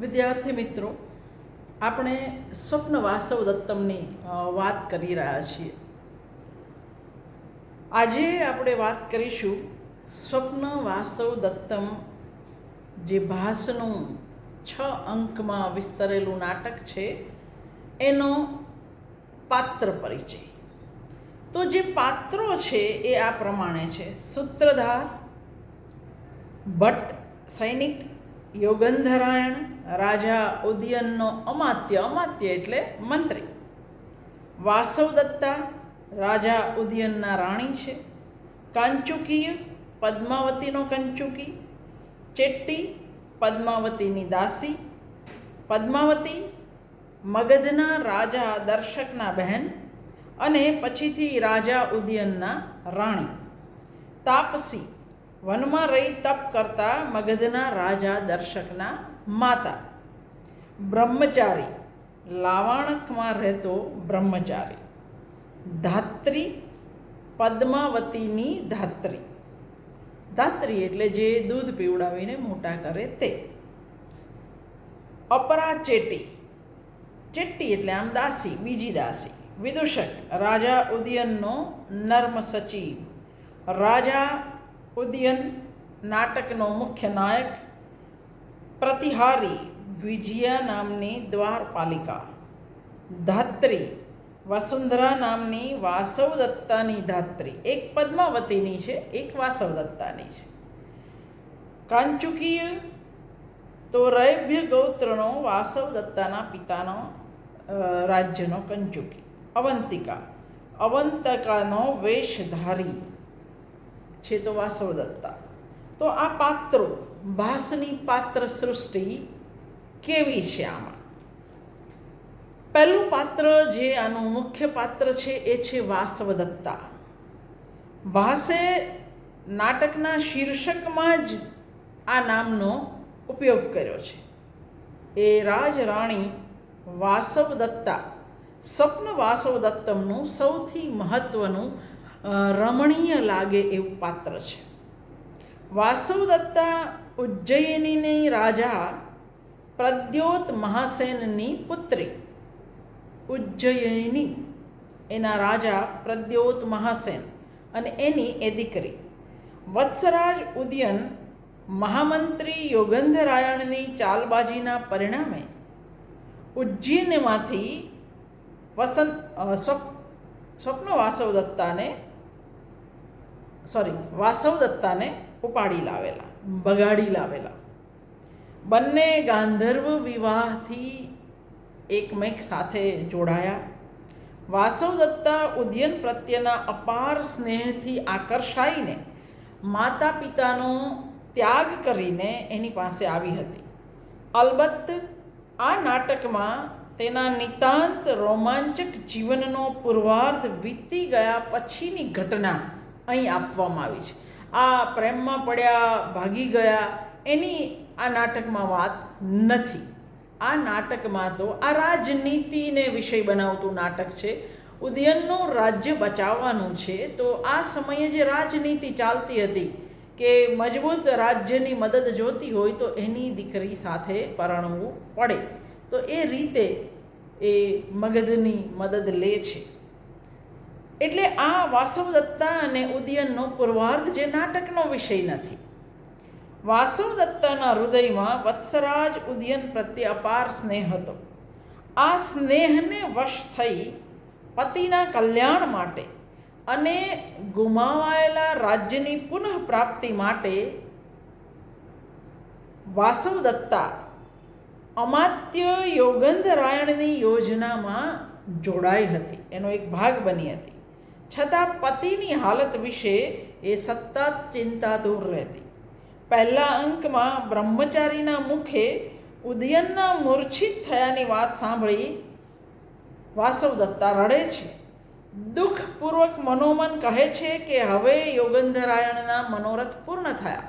વિદ્યાર્થી મિત્રો, આપણે સ્વપ્ન વાસવ દત્તમની વાત કરી રહ્યા છીએ. આજે આપણે વાત કરીશું સ્વપ્ન વાસવ દત્તમ જે ભાસનું છ અંકમાં વિસ્તરેલું નાટક છે, એનો પાત્ર પરિચય. તો જે પાત્રો છે એ આ પ્રમાણે છે. સૂત્રધાર, ભટ્ટ, સૈનિક યોગંધરાયણ રાજા ઉદયનનો અમાત્ય અમાત્ય એટલે મંત્રી. વાસવદત્તા રાજા ઉદયનના રાણી છે. કાંચુકીય પદ્માવતીનો કંચુકી. ચેટ્ટી પદ્માવતીની દાસી. પદ્માવતી મગધના રાજા દર્શકના બહેન અને પછીથી રાજા ઉદયનના રાણી. તાપસી વનમાં રહી તપ કરતા મગધના રાજા દર્શકના માતા. બ્રહ્મચારી. લાવાણકમાં રહેતો બ્રહ્મચારી. ધાત્રી. પદ્માવતીની ધાત્રી. ધાત્રી એટલે જે દૂધ પીવડાવીને મોટા કરે તે. અપરા ચેટી. ચેટ્ટી એટલે આમ દાસી, બીજી દાસી. વિદૂષક. રાજા ઉદયનનો નર્મ સચિવ. રાજા ઉદયન નાટકનો મુખ્ય નાયક પ્રતિહારી વિજયા નામની દ્વારપાલિકા. ધાત્રી વસુંધરા નામની વાસવદત્તાની ધાત્રી. એક પદ્માવતીની છે, એક વાસવદત્તાની છે. કાંચુકીય તો રૈભ્ય ગૌત્રનો વાસવદત્તાના પિતાનો રાજ્યનો કંચુકી. અવંતિકા. અવંતકાનો વેશધારી. છે તો વાસવદત્તા તો આ પાત્રો, ભાસની પાત્ર સૃષ્ટિ કેવી છે આમાં? પહેલું પાત્ર જે આનું મુખ્ય પાત્ર છે, એ છે વાસવદત્તા. ભાસે નાટકના શીર્ષકમાં જ આ નામનો ઉપયોગ કર્યો છે. એ રાજરાણી વાસવદત્તા, સ્વપ્ન વાસવદત્તમનું સૌથી મહત્ત્વનું રમણીય લાગે એવું પાત્ર છે. વાસવદત્તા ઉજ્જયિનીની રાજા પ્રદ્યોત મહાસેનની પુત્રી. ઉજ્જયિની એના રાજા પ્રદ્યોત મહાસેન અને એની એ દીકરી. વત્સરાજ ઉદયન મહામંત્રી યોગંધરાયણની ચાલબાજીના પરિણામે ઉજ્જૈનમાંથી વસંત સ્વપ્ન વાસવ સ્વપ્ન સોરી વાસવદત્તાને ઉપાડી લાવેલા, બગાડી લાવેલા. બંને ગાંધર્વ વિવાહથી એકમેક સાથે જોડાયા. વાસવદત્તા ઉદ્યન પ્રત્યેના અપાર સ્નેહથી આકર્ષાઈને માતા પિતાનો ત્યાગ કરીને એની પાસે આવી હતી. અલબત્ત, આ નાટકમાં તેના નિતાંત રોમાંચક જીવનનો પૂર્વાર્ધ વીતી ગયા પછીની ઘટના અહીં આપવામાં આવી છે. આ પ્રેમમાં પડ્યા, ભાગી ગયા, એની આ નાટકમાં વાત નથી. આ નાટકમાં તો આ રાજનીતિને વિષય બનાવતું નાટક છે. ઉદયનનું રાજ્ય બચાવવાનું છે. તો આ સમયે જે રાજનીતિ ચાલતી હતી કે મજબૂત રાજ્યની મદદ જોતી હોય તો એની દીકરી સાથે પરણવું પડે. તો એ રીતે એ મગધની મદદ લે છે. એટલે આ વાસવદત્તા અને ઉદયનનો પૂર્વાર્ધ જે નાટકનો વિષય નથી. વાસવદત્તાના હૃદયમાં વત્સરાજ ઉદયન પ્રત્યે અપાર સ્નેહ હતો. આ સ્નેહને વશ થઈ પતિના કલ્યાણ માટે અને ગુમાવાયેલા રાજ્યની પુનઃપ્રાપ્તિ માટે વાસવદત્તા અમાત્ય યોગંધરાયણની યોજનામાં જોડાઈ હતી. એનો એક ભાગ બની હતી. છતાં પતિની હાલત વિશે એ સતત ચિંતાતુર રહેતી. પહેલા અંકમાં બ્રહ્મચારીના મુખે ઉદયનના મૂર્છિત થયાની વાત સાંભળી વાસવદત્તા રડે છે. દુઃખપૂર્વક મનોમન કહે છે કે હવે યોગંધરાયણના મનોરથ પૂર્ણ થયા.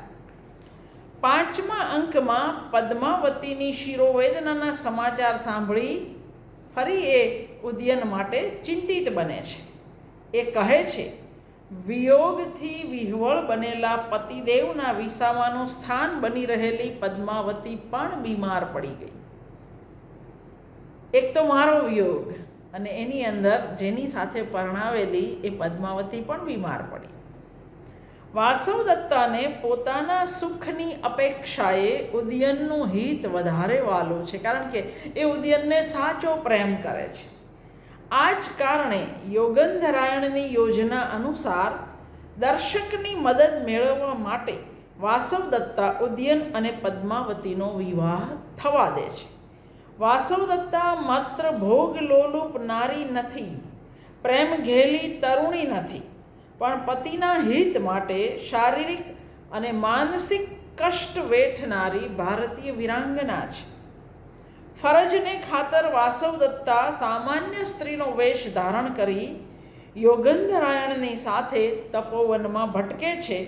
પાંચમા અંકમાં પદ્માવતીની શિરોવેદનાના સમાચાર સાંભળી ફરી એ ઉદયન માટે ચિંતિત બને છે. એ કહે છે, વિયોગથી વિહવળ બનેલા પતિદેવના વિસામાનું સ્થાન બની રહેલી પદ્માવતી પણ બીમાર પડી ગઈ. એક તો મારો વિયોગ અને એની અંદર જેની સાથે પરણાવેલી એ પદ્માવતી પણ બીમાર પડી. વાસવદત્તાને પોતાના સુખની અપેક્ષાએ ઉદયનનું હિત વધારે વાલું છે, કારણ કે એ ઉદયનને સાચો પ્રેમ કરે છે. જ કારણે યોગંધરાયણની યોજના અનુસાર દર્શકની મદદ મેળવવા માટે વાસવદત્તા ઉદ્યન અને પદ્માવતીનો વિવાહ થવા દે છે. વાસવદત્તા માત્ર ભોગ લોલુપ નારી નથી, પ્રેમ ઘેલી તરુણી નથી, પણ પતિના હિત માટે શારીરિક અને માનસિક કષ્ટ વેઠનારી ભારતીય વિરાંગના છે. ફરજને ખાતર વાસવ દત્તા સામાન્ય સ્ત્રીનો વેશ ધારણ કરી યોગંધરાયણની સાથે તપોવનમાં ભટકે છે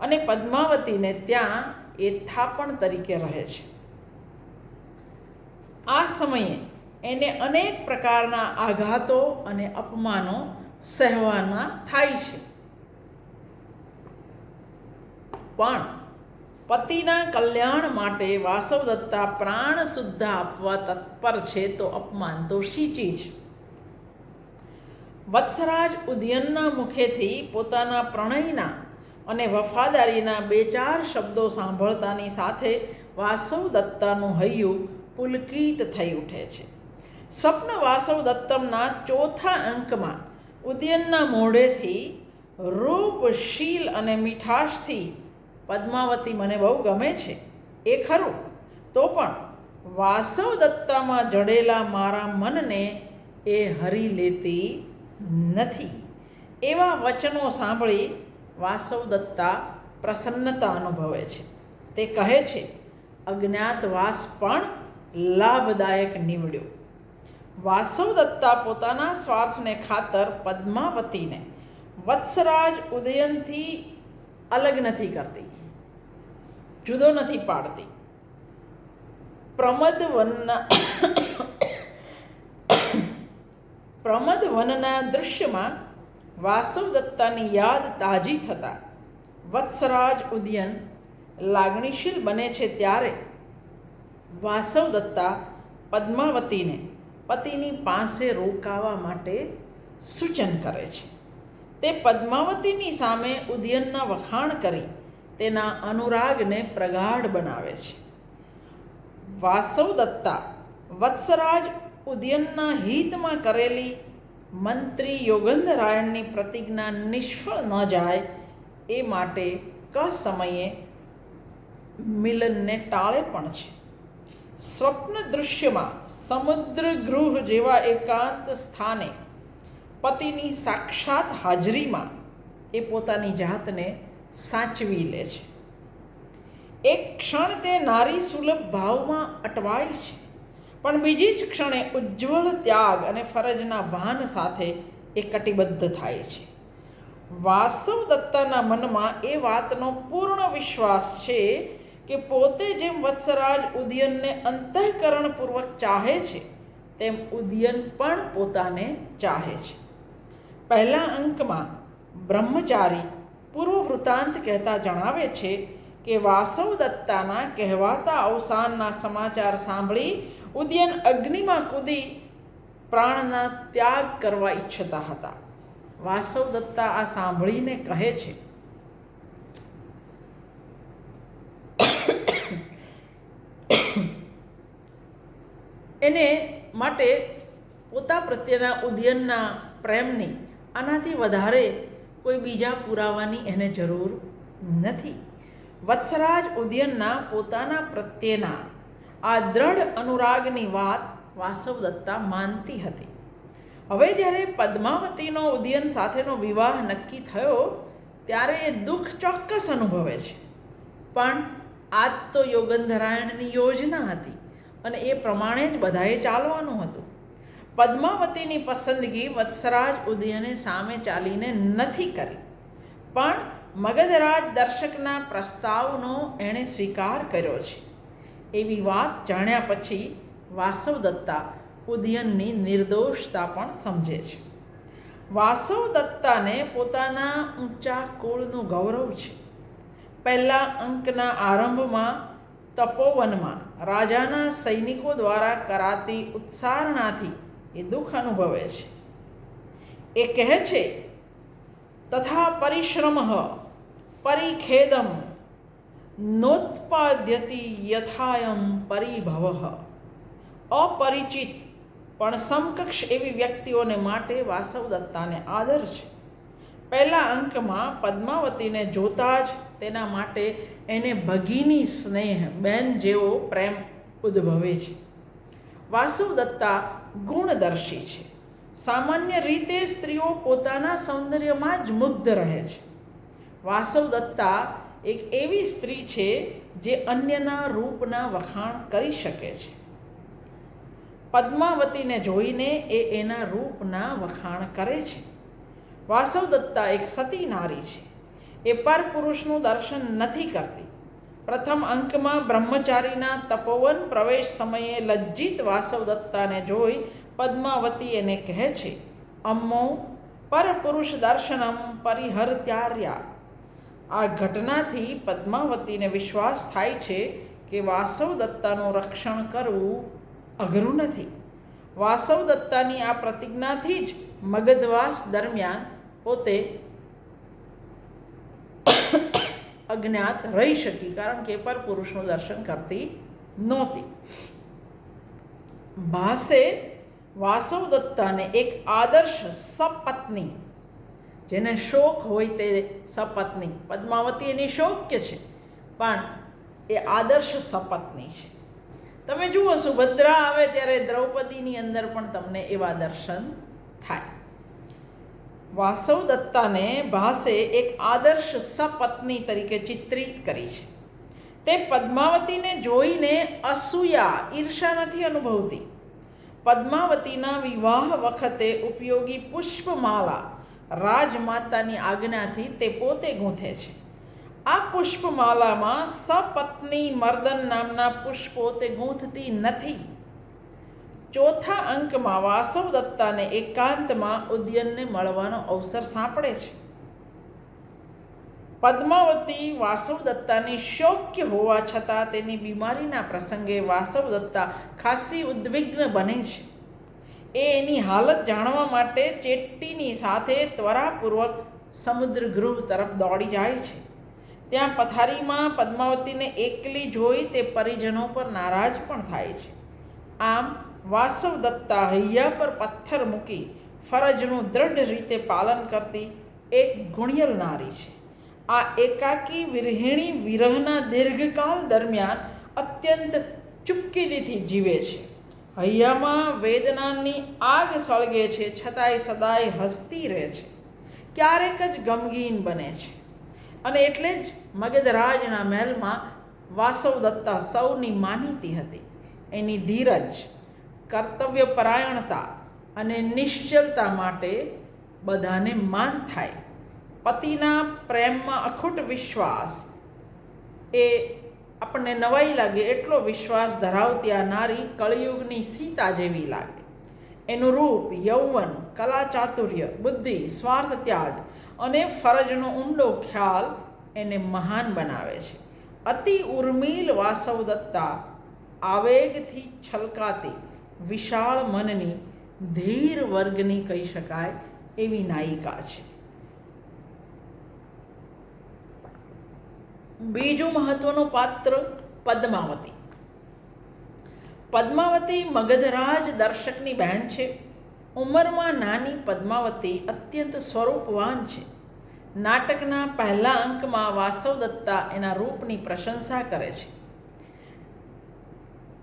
અને પદ્માવતીને ત્યાં એ થાપણ તરીકે રહે છે. આ સમયે એને અનેક પ્રકારના આઘાતો અને અપમાનો સહેવાના થાય છે. પણ પતિના કલ્યાણ માટે વાસવદત્તા પ્રાણ શુદ્ધ આપવા તત્પર છે તો અપમાન તો સિંચી જ. વત્સરાજ ઉદયનના મુખેથી પોતાના પ્રણયના અને વફાદારીના બે ચાર શબ્દો સાંભળતાની સાથે વાસવ દત્તાનું હૈયું પુલકિત થઈ ઉઠે છે. સ્વપ્ન વાસવ દત્તમના ચોથા અંકમાં ઉદયનના મોઢેથી રૂપ શીલ અને મીઠાશથી પદ્માવતી મને બહુ ગમે છે. એ ખરું. તો પણ વાસવ દત્તામાં જડેલા મારા મનને એ હરી લેતી નથી. એવા વચનો સાંભળી વાસવ દત્તા પ્રસન્નતા અનુભવે છે. તે કહે છે, અજ્ઞાતવાસ પણ લાભદાયક નીવડ્યો. વાસવ દત્તા પોતાના સ્વાર્થને ખાતર પદ્માવતીને વત્સરાજ ઉદયનથી અલગ નથી કરતી. જુદો નથી પાડતી. પ્રમદ વનના પ્રમદ વનના દૃશ્યમાં વાસવદત્તાની યાદ તાજી થતાં વત્સરાજ ઉદયન લાગણીશીલ બને છે ત્યારે વાસવદત્તા પદ્માવતીને પતિની પાસે રોકાવા માટે સૂચન કરે છે. તે પદ્માવતીની સામે ઉદયનના વખાણ કરી તેના અનુરાગને પ્રગાઢ બનાવે છે. વાસવ દત્તા, વત્સરાજ ઉદયનના હિતમાં કરેલી મંત્રી યોગંધરાયણની પ્રતિજ્ઞા નિષ્ફળ ન જાય એ માટે ક સમયે મિલનને ટાળે પણ છે. સ્વપ્ન દૃશ્યમાં સમુદ્ર ગૃહ જેવા એકાંત સ્થાને પતિની સાક્ષાત હાજરીમાં એ પોતાની જાતને સાચવી લે છે. એક ક્ષણ તે નારી સુલભ ભાવમાં અટવાય છે, પણ બીજી જ ક્ષણે ઉજ્જવળ ત્યાગ અને ફરજના ભાન સાથે એ કટિબદ્ધ થાય છે. વાસવ દત્તાના મનમાં એ વાતનો પૂર્ણ વિશ્વાસ છે કે પોતે જેમ વત્સરાજ ઉદયનને અંતઃકરણપૂર્વક ચાહે છે, તેમ ઉદયન પણ પોતાને ચાહે છે. પહેલા અંકમાં બ્રહ્મચારી પૂર્વ વૃત્તાંત કહેતા જણાવે છે કે વાસવ દત્તાના કહેવાતા અવસાનના સમાચાર સાંભળી ઉદયન અગ્નિમાં કૂદી પ્રાણના ત્યાગ કરવા ઈચ્છતા હતા. વાસવ દત્તા આ સાંભળીને કહે છે, એને માટે પોતા પ્રત્યેના ઉદયનના પ્રેમની આનાથી વધારે કોઈ બીજા પુરાવાની એને જરૂર નથી. વત્સરાજ ઉદ્યનના પોતાના પ્રત્યેના આ દ્રઢ અનુરાગની વાત વાસવ દત્તા માનતી હતી. હવે જ્યારે પદ્માવતીનો ઉદયન સાથેનો વિવાહ નક્કી થયો, ત્યારે એ દુઃખ ચોક્કસ અનુભવે છે. પણ આજ તો યોગંધરાયણની યોજના હતી અને એ પ્રમાણે જ બધાએ ચાલવાનું હતું. પદ્માવતીની પસંદગી વત્સરાજ ઉદયને સામે ચાલીને નથી કરી. પણ મગધરાજ દર્શકના પ્રસ્તાવનો એણે સ્વીકાર કર્યો છે. એવી વાત જાણ્યા પછી વાસવ દત્તા ઉદયનની નિર્દોષતા પણ સમજે છે. વાસવ દત્તાને પોતાના ઊંચા કુળનું ગૌરવ છે. પહેલા અંકના આરંભમાં, તપોવનમાં રાજાના સૈનિકો દ્વારા કરાતી ઉત્સારણાથી એ દુઃખ અનુભવે છે. એ કહે છે, તથા પરિશ્રમ પરિખેદમ નોત્પાદ્યતિ યથાયમ પરિભવ. અપરિચિત પણ સમકક્ષ એવી વ્યક્તિઓને માટે વાસવ દત્તાને આદર છે. પહેલા અંકમાં પદ્માવતીને જોતા જ તેના માટે એને ભગીની સ્નેહ, બેન જેવો પ્રેમ ઉદ્ભવે છે. વાસવ દત્તા ગુણદર્શી છે. સામાન્ય રીતે સ્ત્રીઓ પોતાના સૌંદર્યમાં જ મુગ્ધ રહે છે. વાસવ દત્તા એક એવી સ્ત્રી છે જે અન્યના રૂપના વખાણ કરી શકે છે. પદ્માવતીને જોઈને એ એના રૂપના વખાણ કરે છે. વાસવ દત્તા એક સતી નારી છે. એ પર પુરુષનું દર્શન નથી કરતી. પ્રથમ અંકમાં બ્રહ્મચારીના તપોવન પ્રવેશ સમયે લજ્જિત વાસવ દત્તાને જોઈ પદ્માવતી એને કહે છે, અમ્મો, પરપુરુષ દર્શનમ પરિહર્ત્યાર્યા. આ ઘટનાથી પદ્માવતીને વિશ્વાસ થાય છે કે વાસવ દત્તાનું રક્ષણ કરવું અઘરું નથી. વાસવ દત્તાની આ પ્રતિજ્ઞાથી જ મગધવાસ દરમિયાન પોતે અજ્ઞાત રહી શકી, કારણ કે પર પુરુષનું દર્શન કરતી નહોતી. ભાસે વાસવ દત્તાને એક આદર્શ સપત્ની, જેને શોક હોય તે સપત્ની, પદ્માવતી એની શોક્ય છે, પણ એ આદર્શ સપત્ની છે. તમે જુઓ, સુભદ્રા આવે ત્યારે દ્રૌપદીની અંદર પણ તમને એવા દર્શન થાય. વાસવ દત્તાને ભાસે એક આદર્શ સપત્ની તરીકે ચિત્રિત કરી છે. તે પદ્માવતીને જોઈને અસૂયા, ઈર્ષા નથી અનુભવતી. પદ્માવતીના વિવાહ વખતે ઉપયોગી પુષ્પમાલા રાજમાતાની આજ્ઞાથી તે પોતે ગૂંથે છે. આ પુષ્પમાલામાં સપત્ની મર્દન નામના પુષ્પો તે ગૂંથતી નથી. ચોથા અંકમાં વાસવ દત્તાને એકાંતમાં ઉદ્યનને મળવાનો અવસર સાંપડે છે. પદ્માવતી વાસવ દત્તાની શોક્ય હોવા છતાં તેની બીમારીના પ્રસંગે વાસવ દત્તા ખાસી ઉદ્વિગ્ન બને છે. એ એની હાલત જાણવા માટે ચેટ્ટીની સાથે ત્વરાપૂર્વક સમુદ્ર ગૃહ તરફ દોડી જાય છે. ત્યાં પથારીમાં પદ્માવતીને એકલી જોઈ તે પરિજનો પર નારાજ પણ થાય છે. આમ વાસવ દત્તા હૈયા પર પથ્થર મૂકી ફરજનું દ્રઢ રીતે પાલન કરતી એક ગુણિયલ નારી છે. આ એકાકી વિરહિણી વિરહના દીર્ઘકાલ દરમિયાન અત્યંત ચૂપકીદીથી જીવે છે. હૈયામાં વેદનાની આગ સળગે છે છતાંય સદાય હસતી રહે છે. ક્યારેક જ ગમગીન બને છે. અને એટલે જ મગધરાજના મહેલમાં વાસવ દત્તા સૌની માનીતી હતી. એની ધીરજ કર્તવ્યપરાયણતા અને નિશ્ચલતા માટે બધાને માન થાય. પતિના પ્રેમમાં અખૂટ વિશ્વાસ એ આપણને નવાઈ લાગે, એટલો વિશ્વાસ ધરાવતી આ નારી કળિયુગની સીતા જેવી લાગે. એનું રૂપ યૌવન, કલા ચાતુર્ય, બુદ્ધિ, સ્વાર્થ ત્યાગ અને ફરજનો ઊંડો ખ્યાલ એને મહાન બનાવે છે. અતિ ઉર્મિલ વાસવદત્તા આવેગથી છલકાતી વિશાળ મનની ધીર વર્ગની કહી શકાય એવી નાયિકા છે. બીજું મહત્વનું પાત્ર પદ્માવતી. પદ્માવતી મગધરાજ દર્શકની બહેન છે. ઉંમરમાં નાની પદ્માવતી અત્યંત સ્વરૂપવાન છે. નાટકના પહેલા અંકમાં વાસવદત્તા એના રૂપની પ્રશંસા કરે છે.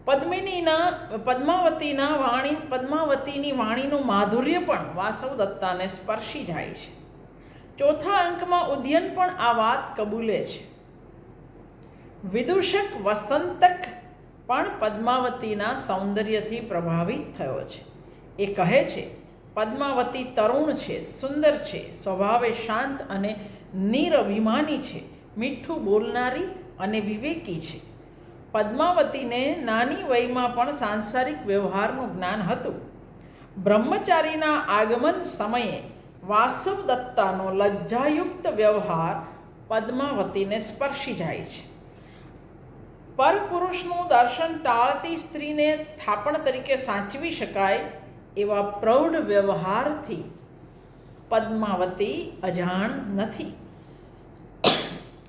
પદ્મિનીના, પદ્માવતીના વાણી, પદ્માવતીની વાણીનું માધુર્ય પણ વાસવ દત્તાને સ્પર્શી જાય છે. ચોથા અંકમાં ઉદ્યન પણ આ વાત કબૂલે છે. વિદૂષક વસંતક પણ પદ્માવતીના સૌંદર્યથી પ્રભાવિત થયો છે. એ કહે છે, પદ્માવતી તરુણ છે, સુંદર છે, સ્વભાવે શાંત અને નિરભિમાની છે, મીઠું બોલનારી અને વિવેકી છે. પદ્માવતીને નાની વયમાં પણ સાંસારિક વ્યવહારનું જ્ઞાન હતું. બ્રહ્મચારીના આગમન સમયે વાસવ દત્તાનો લજ્જાયુક્ત વ્યવહાર પદ્માવતીને સ્પર્શી જાય છે. પરપુરુષનું દર્શન ટાળતી સ્ત્રીને થાપણ તરીકે સાચવી શકાય એવા પ્રૌઢ વ્યવહારથી પદ્માવતી અજાણ નથી.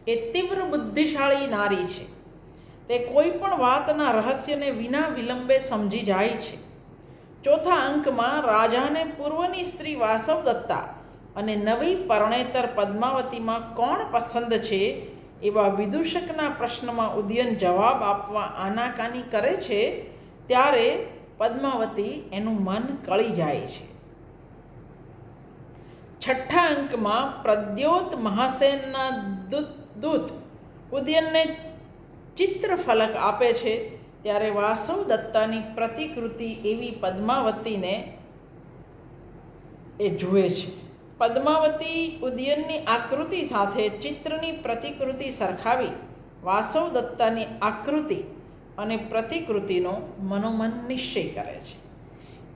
એ તીવ્ર બુદ્ધિશાળી નારી છે. તે કોઈ પણ વાતના રહસ્યને વિના વિલંબે સમજી જાય છે. ચોથા અંકમાં રાજાને પૂર્વની સ્ત્રી વાસવ દત્તા અને નવી પરણેતર પદ્માવતીમાં કોણ પસંદ છે એવા વિદૂષકના પ્રશ્નમાં ઉદયન જવાબ આપવા આનાકાની કરે છે, ત્યારે પદ્માવતી એનું મન કળી જાય છે. છઠ્ઠા અંકમાં પ્રદ્યોત મહાસેનના દૂત દૂત ઉદયનને ચિત્રફલક આપે છે, ત્યારે વાસવ દત્તાની પ્રતિકૃતિ એવી પદ્માવતીને એ જુએ છે. પદ્માવતી ઉદયનની આકૃતિ સાથે ચિત્રની પ્રતિકૃતિ સરખાવી વાસવ દત્તાની આકૃતિ અને પ્રતિકૃતિનો મનોમન નિશ્ચય કરે છે.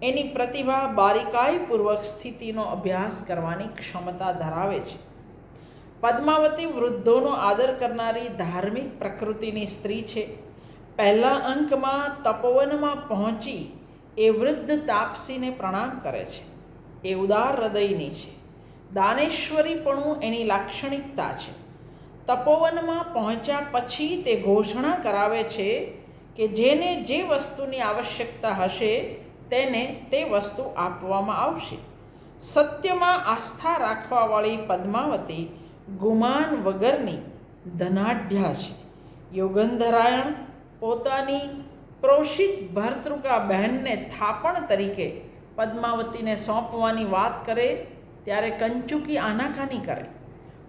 એની પ્રતિભા બારીકાઈપૂર્વક સ્થિતિનો અભ્યાસ કરવાની ક્ષમતા ધરાવે છે. પદ્માવતી વૃદ્ધોનો આદર કરનારી ધાર્મિક પ્રકૃતિની સ્ત્રી છે. પહેલા અંકમાં તપોવનમાં પહોંચી એ વૃદ્ધ તાપસીને પ્રણામ કરે છે. એ ઉદાર હૃદયની છે. દાનેશ્વરીપણું એની લાક્ષણિકતા છે. તપોવનમાં પહોંચ્યા પછી તે ઘોષણા કરાવે છે કે જેને જે વસ્તુની આવશ્યકતા હશે તેને તે વસ્તુ આપવામાં આવશે. સત્યમાં આસ્થા રાખવાવાળી પદ્માવતી ગુમાન વગરની ધનાઢ્યા છે. યોગંધરાયણ પોતાની પ્રોષિત ભરતૃકા બહેનને થાપણ તરીકે પદ્માવતીને સોંપવાની વાત કરે ત્યારે કંચુકી આનાકાની કરે.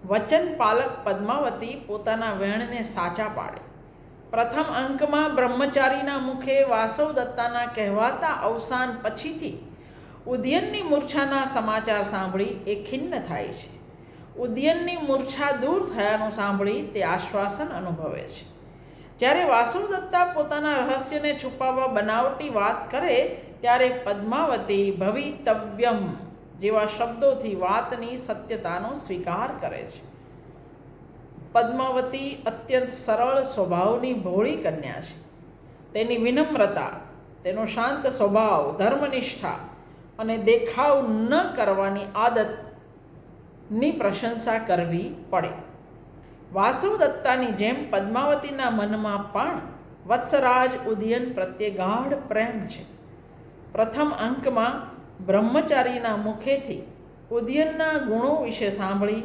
વચન પાલક પદ્માવતી પોતાના વેણને સાચા પાડે. પ્રથમ અંકમાં બ્રહ્મચારીના મુખે વાસવ દત્તાના કહેવાતા અવસાન પછીથી ઉદયનની મૂર્છાના સમાચાર સાંભળી એ ખિન્ન થાય છે. ઉદયનની મૂર્છા દૂર થયાનું સાંભળી તે આશ્વાસન અનુભવે છે. જ્યારે વાસુદત્તા પોતાના રહસ્યને છુપાવવા બનાવટી વાત કરે, ત્યારે પદ્માવતી ભવિતવ્યમ જેવા શબ્દોથી વાતની સત્યતાનો સ્વીકાર કરે છે. પદ્માવતી અત્યંત સરળ સ્વભાવની ભોળી કન્યા છે. તેની વિનમ્રતા, તેનો શાંત સ્વભાવ, ધર્મનિષ્ઠા અને દેખાવ ન કરવાની આદતની પ્રશંસા કરવી પડે. વાસુદત્તાની જેમ પદ્માવતીના મનમાં પણ વત્સરાજ ઉદયન પ્રત્યે ગાઢ પ્રેમ છે. પ્રથમ અંકમાં બ્રહ્મચારીના મુખેથી ઉદયનના ગુણો વિશે સાંભળી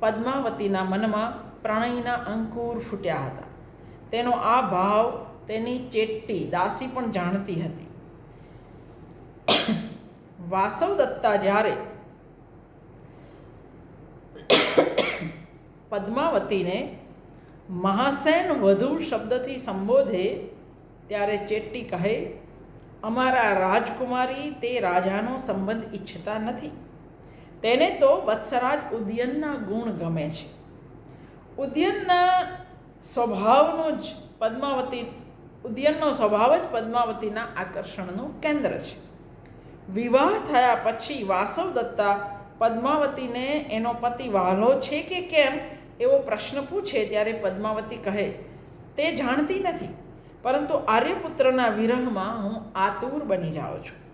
પદ્માવતીના મનમાં પ્રણયના અંકુર ફૂટ્યા હતા. તેનો આ ભાવ તેની ચેટ્ટી દાસી પણ જાણતી હતી. વાસવદત્તા જ્યારે પદ્માવતીને મહાસેન વધુ શબ્દથી સંબોધે ત્યારે ચેટ્ટી કહે, અમારા રાજકુમારી તે રાજાનો સંબંધ ઈચ્છતા નથી. તેને તો વત્સરાજ ઉદ્યનના ગુણ ગમે છે. ઉદ્યનના સ્વભાવનો જ પદ્માવતી, ઉદ્યનનો સ્વભાવ જ પદ્માવતીના આકર્ષણનું કેન્દ્ર છે. વિવાહ થયા પછી વાસવ દત્તા પદ્માવતીને એનો પતિ વાલો છે કે કેમ? એવો પ્રશ્ન પૂછે ત્યારે પદ્માવતી કહે, તે જાણતી નથી, પરંતુ આર્યપુત્રના વિરહમાં હું આતુર બની જાઉં છું.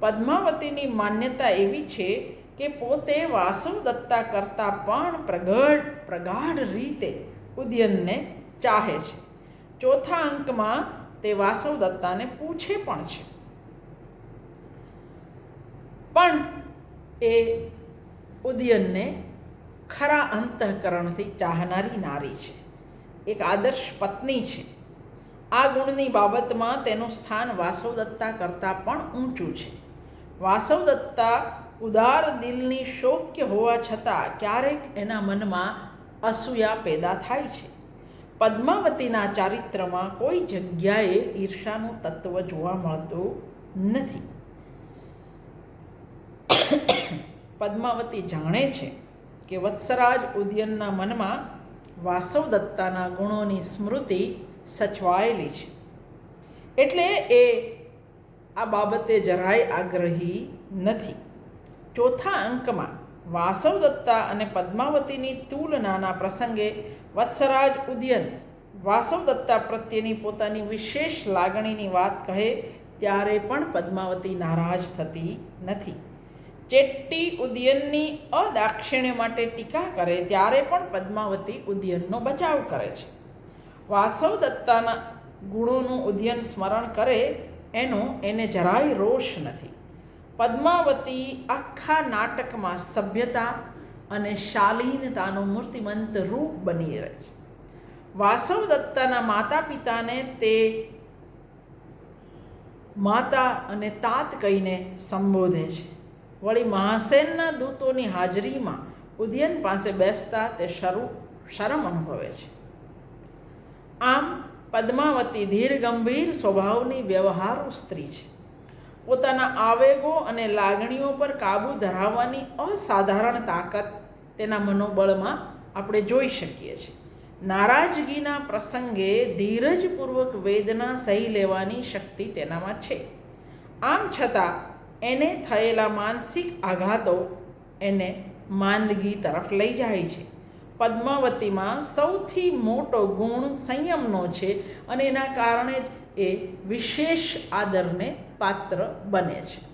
પદ્માવતીની માન્યતા એવી છે કે પોતે વાસુદત્તા કરતાં પણ પ્રગઢ પ્રગાઢ રીતે ઉદયનને ચાહે છે. ચોથા અંકમાં તે વાસવદત્તાને પૂછે પણ છે. પણ એ ઉદયનને ખરા અંતઃકરણથી ચાહનારી નારી છે. એક આદર્શ પત્ની છે. આ ગુણની બાબતમાં તેનું સ્થાન વાસવદત્તા કરતાં પણ ઊંચું છે. વાસવદત્તા ઉદાર દિલની શોક્ય હોવા છતાં ક્યારેક એના મનમાં અસૂયા પેદા થાય છે. પદ્માવતીના ચારિત્રમાં કોઈ જગ્યાએ ઈર્ષાનું તત્વ જોવા મળતું નથી. પદ્માવતી જાણે છે કે વત્સરાજ ઉદયનના મનમાં વાસવદત્તાના ગુણોની સ્મૃતિ સચવાયેલી છે. એટલે એ આ બાબતે જરાય આગ્રહી નથી. ચોથા અંકમાં વાસવદત્તા અને પદ્માવતીની તુલનાના પ્રસંગે વત્સરાજ ઉદયન વાસવદત્તા પ્રત્યેની પોતાની વિશેષ લાગણીની વાત કહે ત્યારે પણ પદ્માવતી નારાજ થતી નથી. ચેટ્ટી ઉદયનની અદાક્ષિણ્ય માટે ટીકા કરે ત્યારે પણ પદ્માવતી ઉદયનનો બચાવ કરે છે. વાસવ દત્તાના ગુણોનું ઉદયન સ્મરણ કરે એનો એને જરાય રોષ નથી. પદ્માવતી આખા નાટકમાં સભ્યતા અને શાલીનતાનું મૂર્તિમંત રૂપ બની રહે છે. વાસવદત્તાના માતા પિતાને તે માતા અને તાત કહીને સંબોધે છે. વળી મહાસેનના દૂતોની હાજરીમાં ઉદયન પાસે બેસતા તે શરૂ, શરમ અનુભવે છે. આમ, પદ્માવતી ધીર ગંભીર સ્વભાવની વ્યવહારુ સ્ત્રી છે. પોતાના આવેગો અને લાગણીઓ પર કાબૂ ધરાવવાની અસાધારણ તાકાત તેના મનોબળમાં આપણે જોઈ શકીએ છીએ. નારાજગીના પ્રસંગે ધીરજપૂર્વક વેદના સહી લેવાની શક્તિ તેનામાં છે. આમ છતાં એને થયેલા માનસિક આઘાતો એને માંદગી તરફ લઈ જાય છે. પદ્માવતીમાં સૌથી મોટો ગુણ સંયમનો છે અને એના કારણે જ એ વિશેષ આદરને પાત્ર બને છે.